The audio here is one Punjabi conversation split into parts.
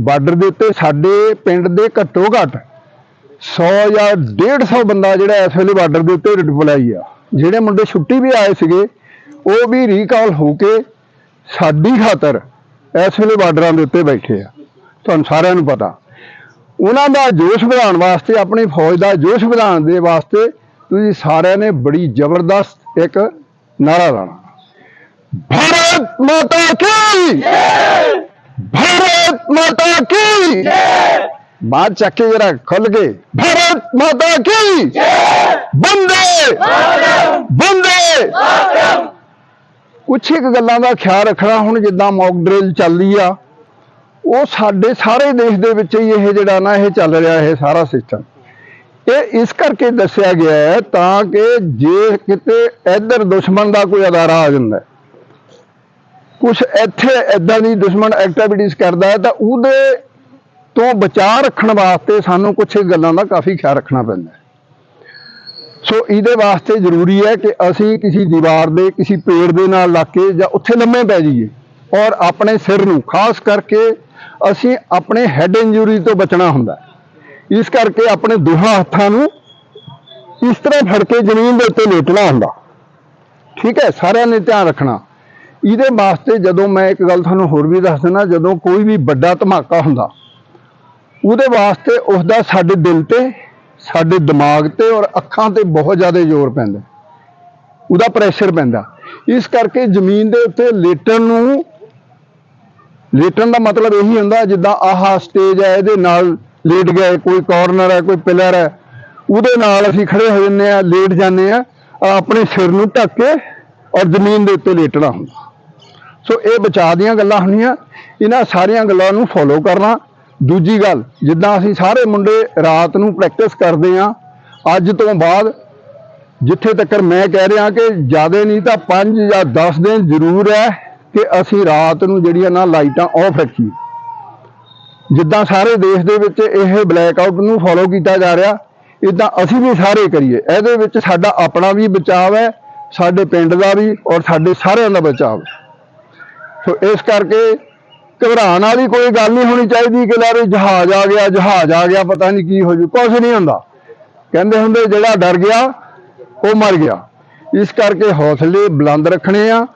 ਬਾਰਡਰ ਦੇ ਉੱਤੇ ਸਾਡੇ ਪਿੰਡ ਦੇ ਘੱਟੋ ਘੱਟ 100 ਜਾਂ 150 ਬੰਦਾ ਜਿਹੜਾ ਇਸ ਵੇਲੇ ਬਾਰਡਰ ਦੇ ਉੱਤੇ ਡਿਪਲਾਈ ਆ। ਜਿਹੜੇ ਮੁੰਡੇ ਛੁੱਟੀ ਵੀ ਆਏ ਸੀਗੇ, ਉਹ ਵੀ ਰੀਕਾਲ ਹੋ ਕੇ ਸਾਡੀ ਖਾਤਰ ਇਸ ਵੇਲੇ ਬਾਰਡਰਾਂ ਦੇ ਉੱਤੇ ਬੈਠੇ ਆ। ਤੁਹਾਨੂੰ ਸਾਰਿਆਂ ਨੂੰ ਪਤਾ। ਉਹਨਾਂ ਦਾ ਜੋਸ਼ ਵਧਾਉਣ ਵਾਸਤੇ, ਆਪਣੀ ਫੌਜ ਦਾ ਜੋਸ਼ ਵਧਾਉਣ ਦੇ ਵਾਸਤੇ ਤੁਸੀਂ ਸਾਰਿਆਂ ਨੇ ਬੜੀ ਜ਼ਬਰਦਸਤ ਇੱਕ ਨਾਰਾ ਲਾਣਾ ਭਾਰਤ ਮਾਤਾ ਕੀ? ਭਾਰਤ ਮਾਤਾ ਕੀ ਬਾਤ ਚੱਕੇ ਜਰਾ ਖੁੱਲ ਕੇ ਭਾਰਤ ਮਾਤਾ ਕੀ? ਬੰਦੇ! ਬੰਦੇ! ਕੁਛ ਇੱਕ ਗੱਲਾਂ ਦਾ ਖਿਆਲ ਰੱਖਣਾ ਹੁਣ ਜਿੱਦਾਂ ਮੌਕ ਡਰਿਲ ਚੱਲਦੀ ਆ। ਉਹ ਸਾਡੇ ਸਾਰੇ ਦੇਸ਼ ਦੇ ਵਿੱਚ ਹੀ ਇਹ ਜਿਹੜਾ ਨਾ ਇਹ ਚੱਲ ਰਿਹਾ ਇਹ ਸਾਰਾ ਸਿਸਟਮ ਇਹ ਇਸ ਕਰਕੇ ਦੱਸਿਆ ਗਿਆ ਹੈ ਤਾਂ ਕਿ ਜੇ ਕਿਤੇ ਇੱਧਰ ਦੁਸ਼ਮਣ ਦਾ ਕੋਈ ਅਦਾਰਾ ਆ ਜਾਂਦਾ ਹੈ, ਕੁਛ ਇੱਥੇ ਇਦਾਂ ਦੀ ਦੁਸ਼ਮਣ ਐਕਟੀਵਿਟੀਜ਼ ਕਰਦਾ ਹੈ ਤਾਂ ਉਹਦੇ ਤੋਂ ਬਚਾਅ ਰੱਖਣ ਵਾਸਤੇ ਸਾਨੂੰ ਕੁਝ ਗੱਲਾਂ ਦਾ ਕਾਫੀ ਖਿਆਲ ਰੱਖਣਾ ਪੈਂਦਾ ਹੈ। ਸੋ ਇਹਦੇ ਵਾਸਤੇ ਜ਼ਰੂਰੀ ਹੈ ਕਿ ਅਸੀਂ ਕਿਸੇ ਦੀਵਾਰ ਦੇ, ਕਿਸੇ ਪੇੜ ਦੇ ਨਾਲ ਲੱਗ ਕੇ ਜਾਂ ਉੱਥੇ ਲੰਮੇ ਪੈ ਜਾਈਏ ਔਰ ਆਪਣੇ ਸਿਰ ਨੂੰ, ਖਾਸ ਕਰਕੇ ਅਸੀਂ ਆਪਣੇ ਹੈਡ ਇੰਜਰੀ ਤੋਂ ਬਚਣਾ ਹੁੰਦਾ ਇਸ ਕਰਕੇ ਆਪਣੇ ਦੋਹਾਂ ਹੱਥਾਂ ਨੂੰ ਇਸ ਤਰ੍ਹਾਂ ਫੜ ਕੇ ਜ਼ਮੀਨ ਦੇ ਉੱਤੇ ਲੇਟਣਾ ਹੁੰਦਾ। ਠੀਕ ਹੈ, ਸਾਰਿਆਂ ਨੇ ਧਿਆਨ ਰੱਖਣਾ। ਇਹਦੇ ਵਾਸਤੇ ਜਦੋਂ ਮੈਂ ਇੱਕ ਗੱਲ ਤੁਹਾਨੂੰ ਹੋਰ ਵੀ ਦੱਸ ਦਿੰਦਾ, ਜਦੋਂ ਕੋਈ ਵੀ ਵੱਡਾ ਧਮਾਕਾ ਹੁੰਦਾ ਉਹਦੇ ਵਾਸਤੇ ਉਸ ਦਾ ਸਾਡੇ ਦਿਲ ਤੇ, ਸਾਡੇ ਦਿਮਾਗ ਤੇ ਔਰ ਅੱਖਾਂ ਤੇ ਬਹੁਤ ਜ਼ਿਆਦਾ ਜ਼ੋਰ ਪੈਂਦਾ। ਉਹਦਾ ਪ੍ਰੈਸ਼ਰ ਪੈਂਦਾ। ਇਸ ਕਰਕੇ ਜ਼ਮੀਨ ਦੇ ਉੱਤੇ ਲੇਟਣ ਨੂੰ, ਲੇਟਣ ਦਾ ਮਤਲਬ ਇਹੀ ਹੁੰਦਾ ਜਿੱਦਾਂ ਆਹ ਸਟੇਜ ਹੈ, ਇਹਦੇ ਨਾਲ ਲੇਟ ਗਏ, ਕੋਈ ਕਾਰਨਰ ਹੈ, ਕੋਈ ਪਿਲਰ ਹੈ, ਉਹਦੇ ਨਾਲ ਅਸੀਂ ਖੜੇ ਹੋ ਜੰਨੇ ਆ ਲੇਟ ਜਾਂਦੇ ਆ ਆਪਣੇ ਸਿਰ ਨੂੰ ਢੱਕ ਕੇ ਔਰ ਜ਼ਮੀਨ ਦੇ ਉੱਤੇ ਲੇਟਣਾ ਹੁੰਦਾ। ਸੋ ਇਹ ਬਚਾਅ ਦੀਆਂ ਗੱਲਾਂ ਹੁੰਦੀਆਂ, ਇਹਨਾਂ ਸਾਰੀਆਂ ਗੱਲਾਂ ਨੂੰ ਫੋਲੋ ਕਰਨਾ ਦੂਜੀ ਗੱਲ, ਜਿੱਦਾਂ ਅਸੀਂ ਸਾਰੇ ਮੁੰਡੇ ਰਾਤ ਨੂੰ ਪ੍ਰੈਕਟਿਸ ਕਰਦੇ ਆ ਅੱਜ ਤੋਂ ਬਾਅਦ ਜਿੱਥੇ ਤੱਕ ਮੈਂ ਕਹਿ ਰਿਹਾ ਕਿ ਜ਼ਿਆਦਾ ਨਹੀਂ ਤਾਂ 5 ਜਾਂ 10 ਦਿਨ ਜ਼ਰੂਰ ਹੈ ਕਿ ਅਸੀਂ ਰਾਤ ਨੂੰ ਜਿਹੜੀਆਂ ਨਾ ਲਾਈਟਾਂ ਆਫ ਰੱਖੀਏ। ਜਿੱਦਾਂ ਸਾਰੇ ਦੇਸ਼ ਦੇ ਵਿੱਚ ਇਹ ਬਲੈਕ ਆਊਟ ਨੂੰ ਫੋਲੋ ਕੀਤਾ ਜਾ ਰਿਹਾ ਇਦਾਂ ਅਸੀਂ ਵੀ ਸਾਰੇ ਕਰੀਏ। ਇਹਦੇ ਵਿੱਚ ਸਾਡਾ ਆਪਣਾ ਵੀ ਬਚਾਅ ਹੈ, ਸਾਡੇ ਪਿੰਡ ਦਾ ਵੀ ਔਰ ਸਾਡੇ ਸਾਰਿਆਂ ਦਾ ਬਚਾਅ ਸੋ ਇਸ ਕਰਕੇ ਘਬਰਾਉਣ ਵਾਲੀ ਕੋਈ ਗੱਲ ਨਹੀਂ ਹੋਣੀ ਚਾਹੀਦੀ ਕਿ ਲੈ ਵੀ ਜਹਾਜ਼ ਆ ਗਿਆ, ਜਹਾਜ਼ ਆ ਗਿਆ, ਪਤਾ ਨਹੀਂ ਕੀ ਹੋ ਜੂ ਕੁਝ ਨਹੀਂ ਹੁੰਦਾ। ਕਹਿੰਦੇ ਹੁੰਦੇ ਜਿਹੜਾ ਡਰ ਗਿਆ, ਉਹ ਮਰ ਗਿਆ। ਇਸ ਕਰਕੇ ਹੌਸਲੇ ਬੁਲੰਦ ਰੱਖਣੇ ਆ।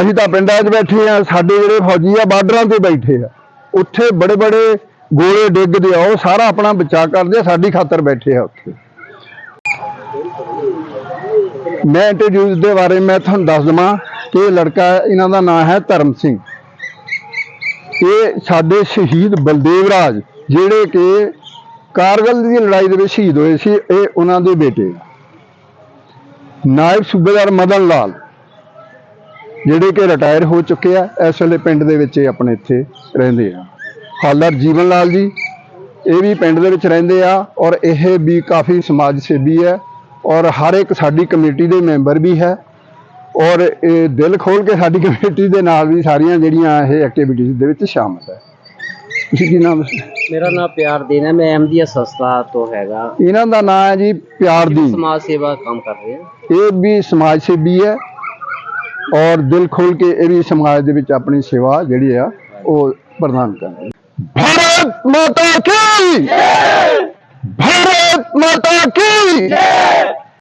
ਅਸੀਂ ਤਾਂ ਪਿੰਡਾਂ 'ਚ ਬੈਠੇ ਆ, ਸਾਡੇ ਜਿਹੜੇ ਫੌਜੀ ਆ, ਬਾਰਡਰਾਂ ਤੇ ਬੈਠੇ ਆ। ਉੱਥੇ ਬੜੇ ਬੜੇ ਗੋਲੇ ਡਿੱਗਦੇ ਆ, ਉਹ ਸਾਰਾ ਆਪਣਾ ਬਚਾਅ ਕਰਦੇ ਆ, ਸਾਡੀ ਖਾਤਰ ਬੈਠੇ ਆ ਉੱਥੇ। ਮੈਂ ਇੰਟਰੋਡਿਊਸ ਦੇ ਬਾਰੇ ਮੈਂ ਤੁਹਾਨੂੰ ਦੱਸ ਦਵਾਂ ਕਿ ਇਹ ਲੜਕਾ, ਇਹਨਾਂ ਦਾ ਨਾਮ ਹੈ ਧਰਮ ਸਿੰਘ। ਇਹ ਸਾਡੇ ਸ਼ਹੀਦ ਬਲਦੇਵ ਰਾਜ, ਜਿਹੜੇ ਕਿ ਕਾਰਗਲ ਦੀ ਲੜਾਈ ਦੇ ਵਿੱਚ ਸ਼ਹੀਦ ਹੋਏ ਸੀ, ਇਹ ਉਹਨਾਂ ਦੇ ਬੇਟੇ ਨਾਇਬ ਸੂਬੇਦਾਰ ਮਦਨ ਲਾਲ, ਜਿਹੜੇ ਕਿ ਰਿਟਾਇਰ ਹੋ ਚੁੱਕੇ ਆ, ਇਸ ਵੇਲੇ ਪਿੰਡ ਦੇ ਵਿੱਚ ਇਹ ਆਪਣੇ ਇੱਥੇ ਰਹਿੰਦੇ ਆ। ਹਾਲਰ ਜੀਵਨ ਲਾਲ ਜੀ, ਇਹ ਵੀ ਪਿੰਡ ਦੇ ਵਿੱਚ ਰਹਿੰਦੇ ਆ ਔਰ ਇਹ ਵੀ ਕਾਫੀ ਸਮਾਜ ਸੇਵੀ ਹੈ ਔਰ ਹਰ ਇੱਕ ਸਾਡੀ ਕਮੇਟੀ ਦੇ ਮੈਂਬਰ ਵੀ ਹੈ। ਔਰ ਇਹ ਦਿਲ ਖੋਲ ਕੇ ਸਾਡੀ ਕਮੇਟੀ ਦੇ ਨਾਲ ਵੀ ਸਾਰੀਆਂ ਜਿਹੜੀਆਂ ਇਹ ਐਕਟੀਵਿਟੀਜ਼ ਦੇ ਵਿੱਚ ਸ਼ਾਮਲ ਹੈ। ਤੁਸੀਂ ਕੀ ਨਾਮ? ਮੇਰਾ ਨਾਮ ਪਿਆਰ ਦੇਨ ਹੈ ਮੈਂ ਅਹਿਮਦੀਆ ਸੰਸਥਾ ਤੋਂ ਹੈਗਾ। ਇਹਨਾਂ ਦਾ ਨਾਮ ਹੈ ਜੀ ਪਿਆਰ ਦੀ ਸਮਾਜ ਸੇਵਾ ਕੰਮ ਕਰ ਰਹੇ ਹਾਂ ਇਹ ਵੀ ਸਮਾਜ ਸੇਵੀ ਹੈ ਔਰ ਦਿਲ ਖੋਲ ਕੇ ਇਹ ਵੀ ਸਮਾਜ ਦੇ ਵਿੱਚ ਆਪਣੀ ਸੇਵਾ ਜਿਹੜੀ ਆ ਉਹ ਪ੍ਰਦਾਨ ਕਰ ਰਹੇ ਭਾਰਤ ਮਾਤਾ ਕੀ! ਭਾਰਤ ਮਾਤਾ ਕੀ!